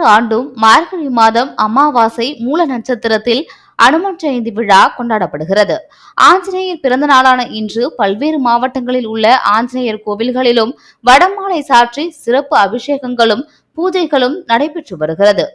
ஒவ்வொரு ஆண்டும் மார்கழி மாதம் அமாவாசை மூல நட்சத்திரத்தில் அனுமன் ஜெயந்தி விழா கொண்டாடப்படுகிறது. ஆஞ்சநேயர் பிறந்த நாளான இன்று பல்வேறு மாவட்டங்களில் உள்ள ஆஞ்சநேயர் கோவில்களிலும் வடமாலை சாற்றி சிறப்பு அபிஷேகங்களும் பூஜைகளும் நடைபெற்று வருகிறது.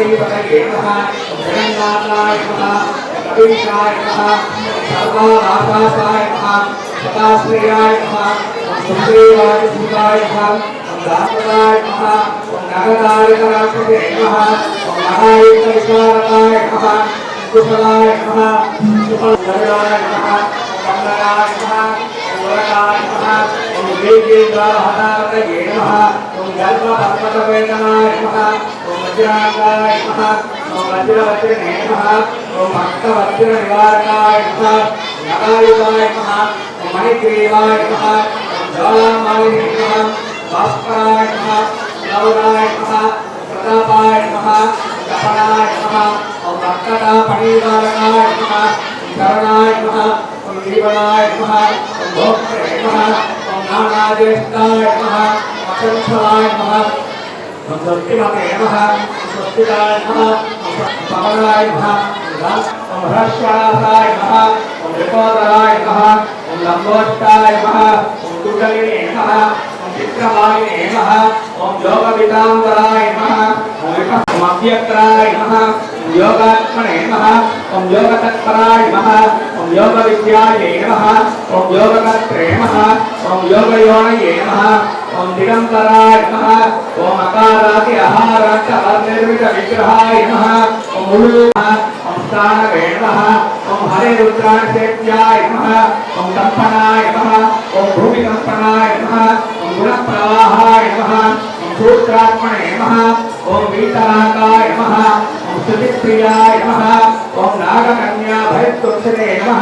ติปะเกนะฮะเนนาตายนะฮะปิกายนะฮะสัลลาตาตายนะฮะตาสยายนะฮะสุติวายสุตายนะฮะดาตายนะฮะนาตายนะฮะเกนะฮะนาตายนะฮะตายนะฮะกุศลายนะฮะสุภาลายนะฮะสังฆลายนะฮะสุรลายนะฮะวิกิตาหะตะเกนะฮะยัลปะปัตตะเวนะฮะ వజ్రాంగాయ నమ ఓం వజ్రవజ్రనే నమ ఓం అష్టవజ్ర నివారణాయ నమ నరాయుధాయ నమ ఓం మణిగ్రీవాయ నమ ఓం జ్వాలామాలిని భాస్కరాయ గౌరాయ ప్రతాపాయ కపణాయ నమ ఓం భక్తదా జీవనాయ నమ ఓం భోక్త్రే నమ स्वस्तिकाय नमः ओम पवनाय नमः ओम हर्षाय नमः ओम विपोदराय नमः ओम लंबोष्टाय नमः ओम कुंडलिने नमः ओम चित्रवाहिने नमः ओम योगविदांबराय नमः ओम अव्यक्राय नमः ओम योगात्मने नमः ओम योगतत्पराय नमः ओम योगविद्यायै नमः ओम योगकर्त्रे नमः ओम योगयोनये नमः ఓం దిగంతరాయ నమ ఓం అకారాతి అహారాక్ష అనిర్మిత విగ్రహాయ నమ ఓం ముళ్ళు ఓం స్థానవే నమ ఓం హరే రుద్రాణ శేత్యాయ నమ ఓం కంపనాయ నమ ఓం భూమి కంపనాయ నమ ఓం గుణ ప్రవాహాయ నమ ఓం సూత్రాత్మణే నమ ఓం వీతరాకాయ నమ ఓం స్థుతిప్రియాయ నమ ఓం నాగకన్యా భయత్తుసరే నమ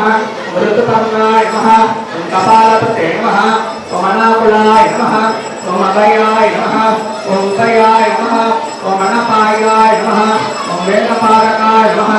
మృతుపర్ణాయ నమ ఓం కపాలపతే నమ ஓமனாபுலாய் நம ஓமதையாய் நம ஓம் தையாய் நம ஓம் மணப்பாயாய் நம ஓம் வேதபாரகாய் நம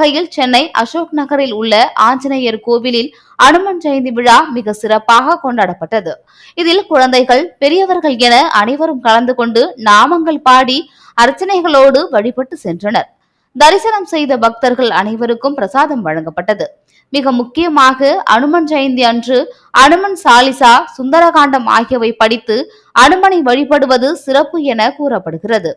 வகையில் சென்னை அசோக் நகரில் உள்ள ஆஞ்சநேயர் கோவிலில் அனுமன் ஜெயந்தி விழா மிக சிறப்பாக கொண்டாடப்பட்டது. இதில் குழந்தைகள் பெரியவர்கள் என அனைவரும் கலந்து கொண்டு நாமங்கள் பாடி அர்ச்சனைகளோடு வழிபட்டு சென்றனர். தரிசனம் செய்த பக்தர்கள் அனைவருக்கும் பிரசாதம் வழங்கப்பட்டது. மிக முக்கியமாக அனுமன் ஜெயந்தி அன்று அனுமன் சாலிசா சுந்தரகாண்டம் ஆகியவை படித்து அனுமனை வழிபடுவது சிறப்பு என கூறப்படுகிறது.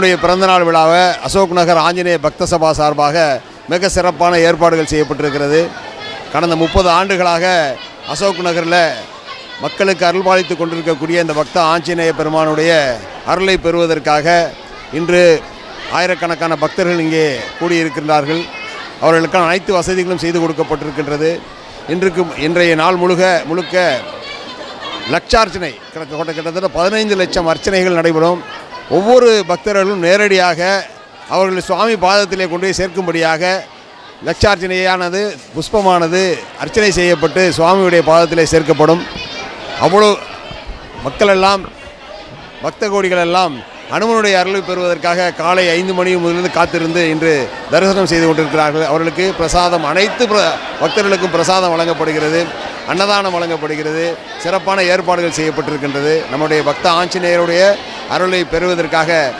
அனுமனுடைய பிறந்தநாள் விழாவை அசோக் நகர் ஆஞ்சநேய பக்த சபா சார்பாக மிக சிறப்பான ஏற்பாடுகள் செய்யப்பட்டிருக்கிறது. கடந்த முப்பது ஆண்டுகளாக அசோக் நகரில் மக்களுக்கு அருள்பாலித்து கொண்டிருக்கக்கூடிய இந்த பக்த ஆஞ்சநேய பெருமானுடைய அருளை பெறுவதற்காக இன்று ஆயிரக்கணக்கான பக்தர்கள் இங்கே கூடியிருக்கின்றார்கள். அவர்களுக்கான அனைத்து வசதிகளும் செய்து கொடுக்கப்பட்டிருக்கின்றது. இன்றைக்கு இன்றைய நாள் முழுக முழுக்க லட்சார்ச்சனை கிட்டத்தட்ட பதினைந்து லட்சம் அர்ச்சனைகள் நடைபெறும். ஒவ்வொரு பக்தர்களும் நேரடியாக அவர்கள் சுவாமி பாதத்திலே கொண்டு போய் சேர்க்கும்படியாக லட்சார்ச்சனையானது புஷ்பமானது அர்ச்சனை செய்யப்பட்டு சுவாமியுடைய பாதத்திலே சேர்க்கப்படும். அவ்வளோ மக்களெல்லாம் பக்த கோடிகளெல்லாம் அனுமனுடைய அருளை பெறுவதற்காக காலை ஐந்து மணி முதலிருந்து காத்திருந்து இன்று தரிசனம் செய்து கொண்டிருக்கிறார்கள். அவர்களுக்கு பிரசாதம் அனைத்து பிர- பக்தர்களுக்கும் பிரசாதம் வழங்கப்படுகிறது. அன்னதானம் வழங்கப்படுகிறது. சிறப்பான ஏற்பாடுகள் செய்யப்பட்டிருக்கின்றது. நம்முடைய பக்த ஆஞ்சநேயருடைய அருளை பெறுவதற்காக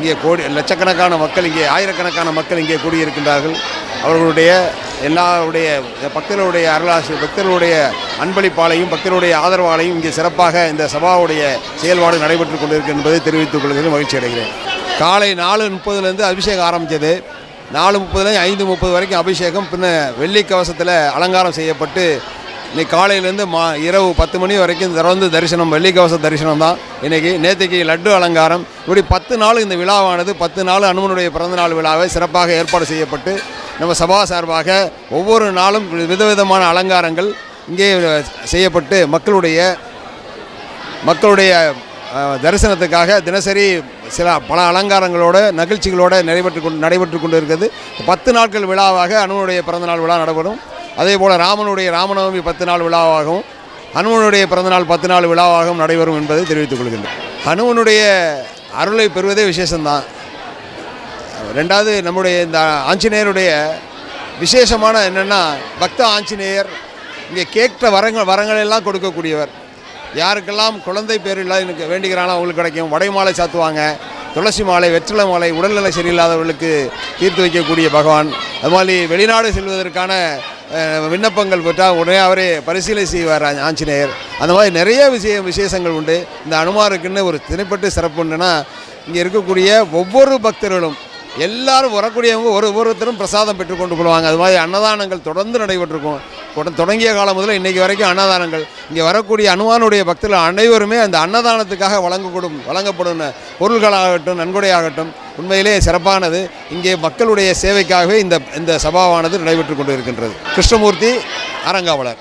இங்கே கோடி லட்சக்கணக்கான மக்கள் இங்கே ஆயிரக்கணக்கான மக்கள் இங்கே கூடியிருக்கின்றார்கள். அவர்களுடைய எல்லாருடைய பக்தர்களுடைய அருளாசி பக்தர்களுடைய அன்பளிப்பாலையும் பக்தர்களுடைய ஆதரவாலையும் இங்கே சிறப்பாக இந்த சபாவுடைய செயல்பாடு நடைபெற்று கொண்டிருக்கு என்பதை தெரிவித்துக் கொள்கிறது மகிழ்ச்சி அடைகிறேன். காலை நாலு முப்பதுலேருந்து அபிஷேகம் ஆரம்பித்தது. நாலு முப்பதுலேருந்து ஐந்து முப்பது வரைக்கும் அபிஷேகம் பின்ன வெள்ளி கவசத்தில் அலங்காரம் செய்யப்பட்டு இன்னைக்கு காலையிலேருந்து மா இரவு பத்து மணி வரைக்கும் திறந்து தரிசனம் வெள்ளிக்கவச தரிசனம் தான். இன்றைக்கி நேற்றுக்கு லட்டு அலங்காரம். இப்படி பத்து நாள் இந்த விழாவானது பத்து நாள் அனுமனுடைய பிறந்தநாள் விழாவை சிறப்பாக ஏற்பாடு செய்யப்பட்டு நம்ம சபா சார்பாக ஒவ்வொரு நாளும் விதவிதமான அலங்காரங்கள் இங்கே செய்யப்பட்டு மக்களுடைய மக்களுடைய தரிசனத்துக்காக தினசரி சில பல அலங்காரங்களோட நிகழ்ச்சிகளோட நடைபெற்று கொண்டு நடைபெற்று கொண்டு இருக்கிறது பத்து நாட்கள் விழாவாக அனுமனுடைய பிறந்தநாள் விழா நடைபெறும். அதே போல் ராமனுடைய ராமநவமி பத்து நாள் விழாவாகவும் ஹனுமனுடைய பிறந்தநாள் பத்து நாள் விழாவாகவும் நடைபெறும் என்பதை தெரிவித்துக் கொள்கின்றேன். ஹனுமனுடைய அருளை பெறுவதே விசேஷம்தான். ரெண்டாவது நம்முடைய இந்த ஆஞ்சநேயருடைய விசேஷமான என்னென்னா பக்த ஆஞ்சநேயர் இங்கே கேட்ட வரங்கள் வரங்களெல்லாம் கொடுக்கக்கூடியவர். யாருக்கெல்லாம் குழந்தை பேரில்லாம் எனக்கு வேண்டிக்கிறானோ அவங்களுக்கு கிடைக்கும். வடை மாலை சாத்துவாங்க. துளசி மாலை வெற்றிலை மாலை உடல்நிலை சரியில்லாதவர்களுக்கு தீர்த்து வைக்கக்கூடிய பகவான். அது மாதிரி வெளிநாடு செல்வதற்கான விண்ணப்பங்கள் பெற்றால் உடனே அவரே பரிசீலனை செய்வார் ஆஞ்சநேயர். அந்த மாதிரி நிறைய விஷய விசேஷங்கள் உண்டு. இந்த அனுமாருக்குன்னு ஒரு திணைப்பட்டு சிறப்பு உண்டுன்னா இங்கே இருக்கக்கூடிய ஒவ்வொரு பக்தர்களும் எல்லாரும் வரக்கூடியவங்க ஒரு ஒவ்வொருத்தரும் பிரசாதம் பெற்றுக்கொண்டு போடுவாங்க அது மாதிரி அன்னதானங்கள் தொடர்ந்து நடைபெற்றிருக்கும். கொட- தொடங்கிய காலம் முதல்ல இன்றைக்கி வரைக்கும் அன்னதானங்கள். இங்கே வரக்கூடிய அனுமானுடைய பக்தர்கள் அனைவருமே அந்த அன்னதானத்துக்காக வழங்கக்கூடும் வழங்கப்படும் பொருள்களாகட்டும் நன்கொடையாகட்டும் உண்மையிலே சிறப்பானது. இங்கே மக்களுடைய சேவைக்காகவே இந்த இந்த சபாவானது நடைபெற்று கொண்டு இருக்கின்றது Krishnamurthy அரங்காவலர்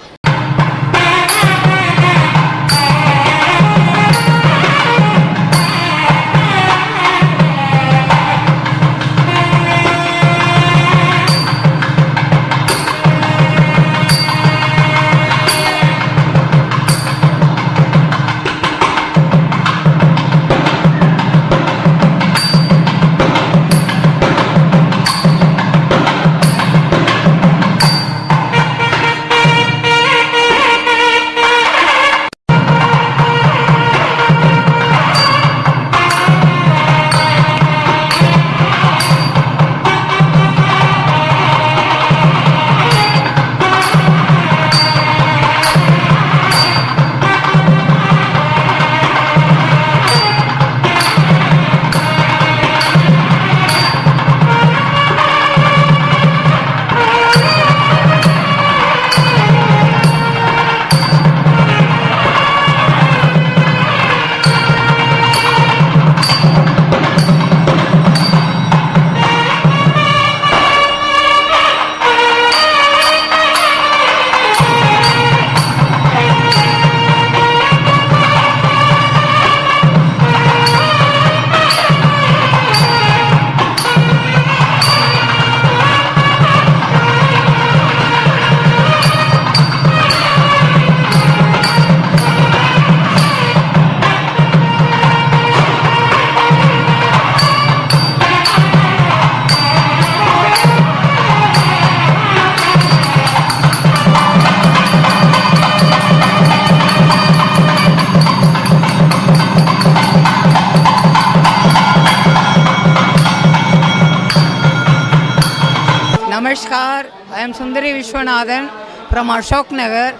Namaskar, I am Sundari Vishwanathan from Ashok Nagar.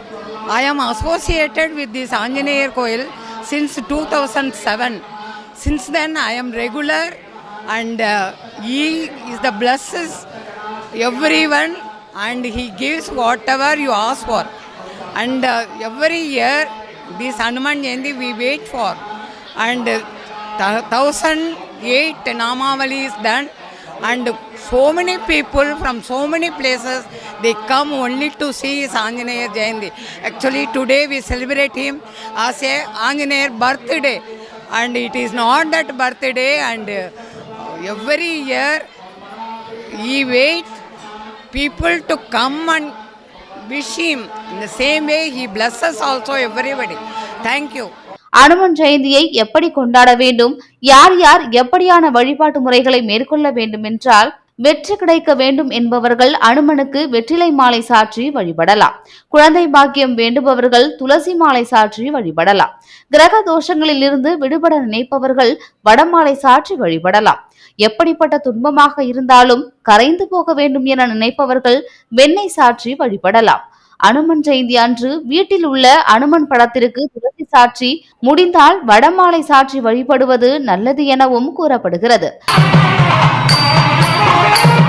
I am associated with this Anjaneyer Koil since 2007. Since then, I am regular and uh, he is the blesses everyone and he gives whatever you ask for. And uh, every year, this Hanuman Jayanti we wait for. And uh, thou- 1008 Namavali is done and so many people from so many places they come only to see his Anjaneya Jayanti. Actually today we celebrate him as a Anjaneya birthday and it is not that birthday and uh, every year he wait people to come and wish him in the same way he blesses also everybody. Thank you. Hanuman ஜெயந்தியை எப்படி கொண்டாட வேண்டும் யார் யார் எப்படியான வழிபாட்டு முறைகளை மேற்கொள்ள வேண்டும் என்றால் வெற்றி கிடைக்க வேண்டும் என்பவர்கள் அனுமனுக்கு வெற்றிலை மாலை சாற்றி வழிபடலாம். குழந்தை பாக்கியம் வேண்டுபவர்கள் துளசி மாலை சாற்றி வழிபடலாம். கிரக தோஷங்களில் இருந்து விடுபட நினைப்பவர்கள் வடமாலை சாற்றி வழிபடலாம். எப்படிப்பட்ட துன்பமாக இருந்தாலும் கரைந்து போக வேண்டும் என நினைப்பவர்கள் வெண்ணெய் சாற்றி வழிபடலாம். அனுமன் ஜெயந்தி அன்று வீட்டில் உள்ள அனுமன் படத்திற்கு துளசி சாற்றி முடிந்தால் வடமாலை சாற்றி வழிபடுவது நல்லது எனவும் கூறப்படுகிறது. அசோக்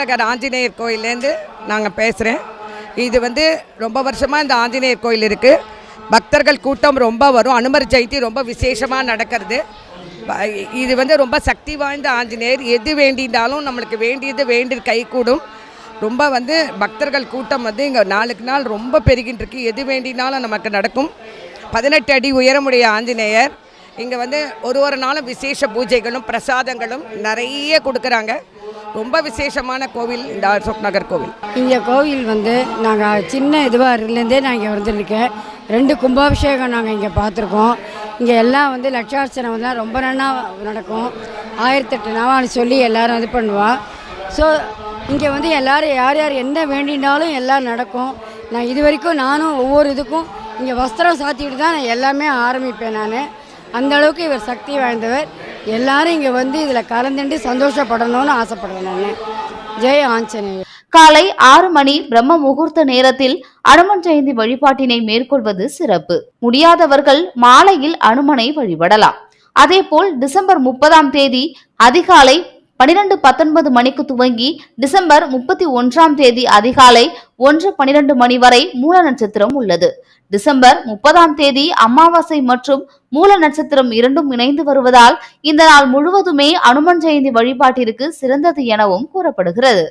நகர் ஆஞ்சநேயர் கோயிலேருந்து நாங்கள் பேசுகிறேன். இது வந்து ரொம்ப வருஷமாக இந்த ஆஞ்சநேயர் கோயில் இருக்குது பக்தர்கள் கூட்டம் ரொம்ப வரும். அனுமர் ஜெயந்தி ரொம்ப விசேஷமாக நடக்கிறது. இது வந்து ரொம்ப சக்தி வாய்ந்த ஆஞ்சநேயர். எது வேண்டியிருந்தாலும் நம்மளுக்கு வேண்டியது வேண்டி கைகூடும் ரொம்ப வந்து பக்தர்கள் கூட்டம் வந்து இங்கே நாளுக்கு நாள் ரொம்ப பெருகின்றிருக்கு. எது வேண்டினாலும் நமக்கு நடக்கும். பதினெட்டு அடி உயரமுடைய ஆஞ்சநேயர். இங்கே வந்து ஒரு ஒரு நாளும் விசேஷ பூஜைகளும் பிரசாதங்களும் நிறைய கொடுக்குறாங்க. ரொம்ப விசேஷமான கோவில் இந்த அசோக் நகர் கோவில். இங்கே கோவில் வந்து நாங்கள் சின்ன இதுவாக இருந்தே நான் இங்கே வந்துருக்கேன் ரெண்டு கும்பாபிஷேகம் நாங்கள் இங்கே பார்த்துருக்கோம். இங்கே எல்லாம் வந்து லட்சார்ச்சனை வந்து ரொம்ப நல்லா நடக்கும். ஆயிரத்தெட்டு நாவான்னு சொல்லி எல்லோரும் இது பண்ணுவோம் ஸோ இங்கே வந்து எல்லோரும் யார் யார் என்ன வேண்டினாலும் எல்லாம் நடக்கும். நான் இது வரைக்கும் நானும் ஒவ்வொரு இதுக்கும் இங்கே வஸ்திரம் சாத்திட்டு தான் நான் எல்லாமே ஆரம்பிப்பேன் நான். அந்த அளவுக்கு இவர் சக்தி வாய்ந்தவர். எல்லாரும் இங்கே வந்து இதில் கலந்துண்டு சந்தோஷப்படணும்னு ஆசைப்படுறேன் நான். ஜெய் ஆஞ்சநேயர். காலை ஆறு மணி பிரம்ம முகூர்த்த நேரத்தில் அனுமன் ஜெயந்தி வழிபாட்டினை மேற்கொள்வது சிறப்பு. முடியாதவர்கள் மாலையில் அனுமனை வழிபடலாம். அதேபோல் டிசம்பர் முப்பதாம் தேதி அதிகாலை பனிரெண்டு பத்தொன்பது மணிக்கு துவங்கி டிசம்பர் முப்பத்தி ஒன்றாம் தேதி அதிகாலை ஒன்று பனிரெண்டு மணி வரை மூல நட்சத்திரம் உள்ளது. டிசம்பர் முப்பதாம் தேதி அமாவாசை மற்றும் மூல நட்சத்திரம் இரண்டும் இணைந்து வருவதால் இந்த நாள் முழுவதுமே அனுமன் ஜெயந்தி வழிபாட்டிற்கு சிறந்தது எனவும் கூறப்படுகிறது.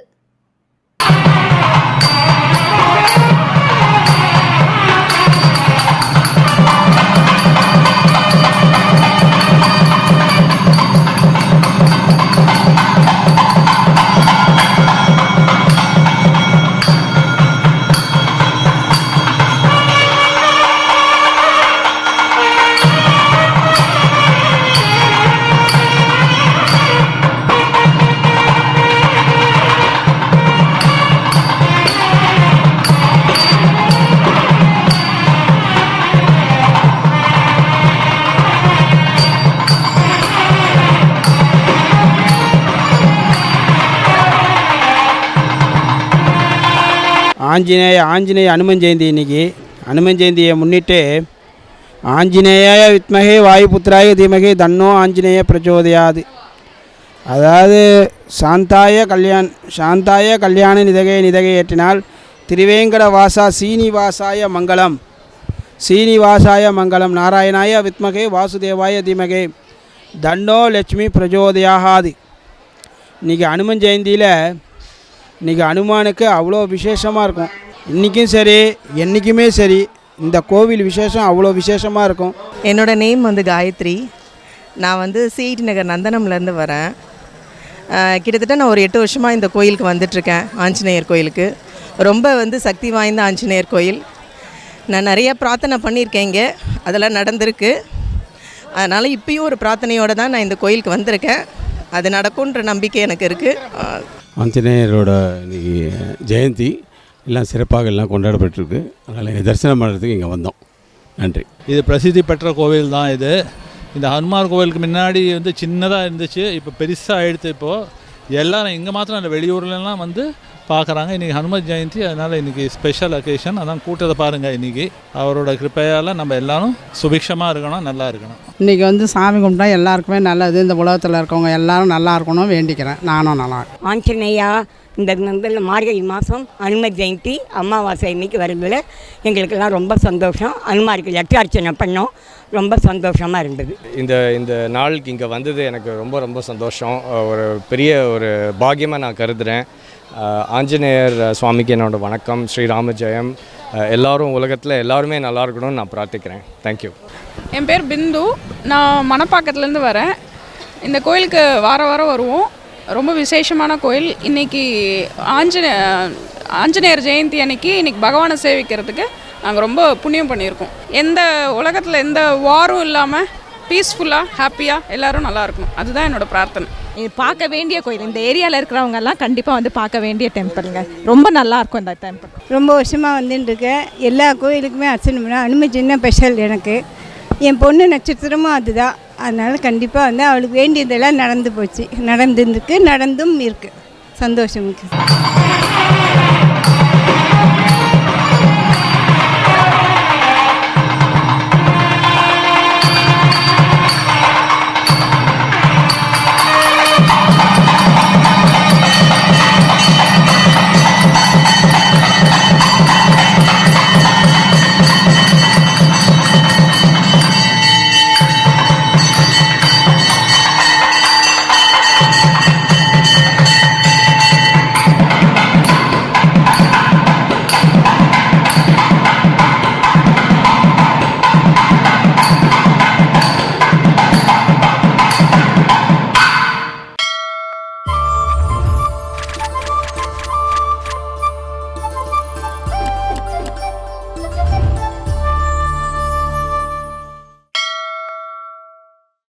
ஆஞ்சநேய ஆஞ்சநேய அனுமன் ஜெயந்தி இன்னைக்கு. அனுமன் ஜெயந்தியை முன்னிட்டு ஆஞ்சநேய வித்மகே வாயுபுத்திராய தீமகே தன்னோ ஆஞ்சநேய பிரச்சோதயாது. அதாவது சாந்தாய கல்யாண் சாந்தாய கல்யாண நிதகை நிதகை ஏற்றினால் திருவேங்கட வாசா சீனிவாசாய மங்களம். சீனிவாசாய மங்களம். நாராயணாய வித்மகே வாசுதேவாய தீமகே தன்னோ லட்சுமி பிரஜோதயாகாது இன்றைக்கி அனுமன் ஜெயந்தியில் இன்றைக்கி அனுமானுக்கு அவ்வளோ விசேஷமாக இருக்கும். இன்றைக்கும் சரி என்றைக்குமே சரி இந்த கோவில் விசேஷம் அவ்வளோ விசேஷமாக இருக்கும். என்னோட நேம் வந்து காயத்ரி. நான் வந்து சிஐடி நகர் நந்தனம்லேருந்து வரேன். கிட்டத்தட்ட நான் ஒரு எட்டு வருஷமாக இந்த கோயிலுக்கு வந்துட்டுருக்கேன் ஆஞ்சநேயர் கோயிலுக்கு. ரொம்ப வந்து சக்தி வாய்ந்த ஆஞ்சநேயர் கோயில். நான் நிறைய பிரார்த்தனை பண்ணியிருக்கேன் இங்கே. அதெல்லாம் நடந்திருக்கு. அதனால் இப்பயும் ஒரு பிரார்த்தனையோடு தான் நான் இந்த கோயிலுக்கு வந்திருக்கேன். அது நடக்கும்ன்ற நம்பிக்கை எனக்கு இருக்குது ஆஞ்சநேயரோட இன்னைக்கு ஜெயந்தி எல்லாம் சிறப்பாக எல்லாம் கொண்டாடப்பட்டிருக்கு. அதனால் இங்கே தரிசனம் பண்ணுறதுக்கு இங்கே வந்தோம். நன்றி. இது பிரசித்தி பெற்ற கோவில் தான் இது. இந்த ஹனுமார் கோவிலுக்கு முன்னாடி வந்து சின்னதாக இருந்துச்சு. இப்போ பெருசாக ஆயிடுத்து இப்போது எல்லாரும் இங்கே மாத்திரம் இல்லை வெளியூர்லலாம் வந்து பார்க்குறாங்க. இன்றைக்கி ஹனுமத் ஜெயந்தி அதனால் இன்றைக்கி ஸ்பெஷல் அக்கேஷன் அதான் கூட்டத்தை பாருங்கள் இன்றைக்கி அவரோட கிருப்பையால் நம்ம எல்லாரும் சுபிக்ஷமாக இருக்கணும் நல்லா இருக்கணும். இன்றைக்கி வந்து சாமி கும்பிட்டா எல்லாருக்குமே நல்லது. இந்த உலகத்தில் இருக்கவங்க எல்லாரும் நல்லா இருக்கணும் வேண்டிக்கிறேன். நானும் நல்லா இருக்கேன். ஆஞ்சநேயா இந்த இந்த மார்கழி மாதம் அனும ஜெயந்தி அமாவாசை இன்னைக்கு வருதுல எங்களுக்கெல்லாம் ரொம்ப சந்தோஷம். அனுமாருக்கு லட்சார்ச்சனை பண்ணோம். ரொம்ப சந்தோஷமாக இருந்தது. இந்த இந்த நாளுக்கு இங்கே வந்தது எனக்கு ரொம்ப ரொம்ப சந்தோஷம். ஒரு பெரிய ஒரு பாக்கியமாக நான் கருதுகிறேன் ஆஞ்சநேயர் சுவாமிக்கு என்னோடய வணக்கம். ஸ்ரீராம ஜெயம். எல்லோரும் எல்லாரும் உலகத்தில் எல்லாருமே நல்லா இருக்கணும்னு நான் பிரார்த்திக்கிறேன். தேங்க்யூ என் பேர் பிந்து. நான் மணப்பாக்கத்துலேருந்து வரேன். இந்த கோயிலுக்கு வார வாரம் வருவோம். ரொம்ப விசேஷமான கோயில். இன்னைக்கு ஆஞ்சநே ஆஞ்சநேயர் ஜெயந்தி அன்னைக்கு இன்றைக்கி பகவானை சேவிக்கிறதுக்கு நாங்கள் ரொம்ப புண்ணியம் பண்ணியிருக்கோம். எந்த உலகத்தில் எந்த வாரும் இல்லாமல் பீஸ்ஃபுல்லாக ஹாப்பியாக எல்லாரும் நல்லா இருக்கணும். அதுதான் என்னோட பிரார்த்தனை. இது பார்க்க வேண்டிய கோயில் இந்த ஏரியாவில் இருக்கிறவங்க எல்லாம் கண்டிப்பாக வந்து பார்க்க வேண்டிய டெம்பிளுங்க ரொம்ப நல்லா இருக்கும் இந்த டெம்பிள் ரொம்ப வருஷமாக வந்துட்டு இருக்கேன் எல்லா கோயிலுக்குமே அர்ச்சனை அனுமதி சின்ன ஸ்பெஷல் எனக்கு. என் பொண்ணு நட்சத்திரமும் அதுதான். அதனால் கண்டிப்பாக வந்து அவளுக்கு வேண்டியதெல்லாம் நடந்து போச்சு. நடந்துருக்கு நடந்தும் இருக்குது சந்தோஷம். இருக்கு